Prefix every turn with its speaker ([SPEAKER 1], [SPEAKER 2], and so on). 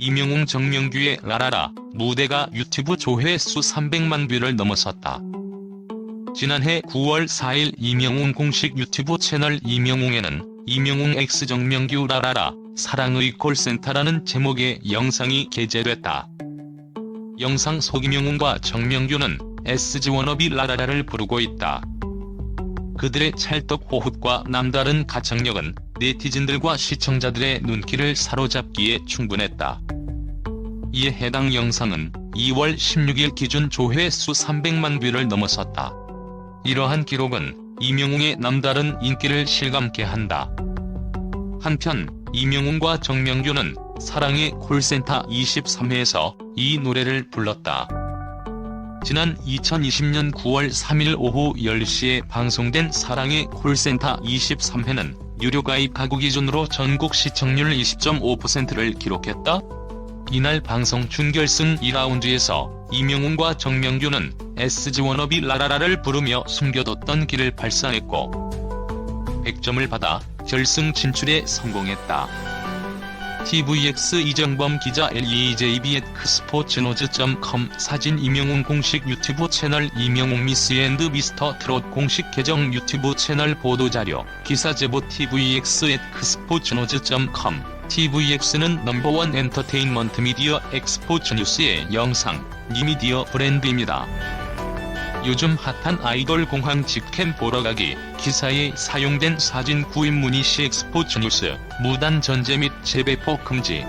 [SPEAKER 1] 이명웅 정명규의 라라라 무대가 유튜브 조회 수 300만 뷰를 넘어섰다. 지난해 9월 4일 이명웅 공식 유튜브 채널 이명웅에는 이명웅 X 정명규 라라라 사랑의 콜센터라는 제목의 영상이 게재됐다. 영상 속 이명웅과 정명규는 SG 워너비 라라라를 부르고 있다. 그들의 찰떡 호흡과 남다른 가창력은 네티즌들과 시청자들의 눈길을 사로잡기에 충분했다. 이에 해당 영상은 2월 16일 기준 조회수 300만 뷰를 넘어섰다. 이러한 기록은 이명웅의 남다른 인기를 실감케 한다. 한편 이명웅과 정명규는 사랑의 콜센터 23회에서 이 노래를 불렀다. 지난 2020년 9월 3일 오후 10시에 방송된 사랑의 콜센터 23회는 유료 가입 가구 기준으로 전국 시청률 20.5%를 기록했다. 이날 방송 준결승 2라운드에서 이명웅과 정명규는 SG 워너비 라라라를 부르며 숨겨뒀던 길을 발산했고 100점을 받아 결승 진출에 성공했다. TVX 이정범 기자 LEJB@스포츠노즈.com 사진 이명웅 공식 유튜브 채널 이명웅 미스 앤드 미스터 트롯 공식 계정 유튜브 채널 보도자료 기사 제보 TVX@스포츠노즈.com TVX는 넘버원 엔터테인먼트 미디어 엑스포츠 뉴스의 영상, 니미디어 브랜드입니다. 요즘 핫한 아이돌 공항 직캠 보러 가기 기사에 사용된 사진 구입 문의 시 엑스포츠 뉴스 무단 전제 및 재배포 금지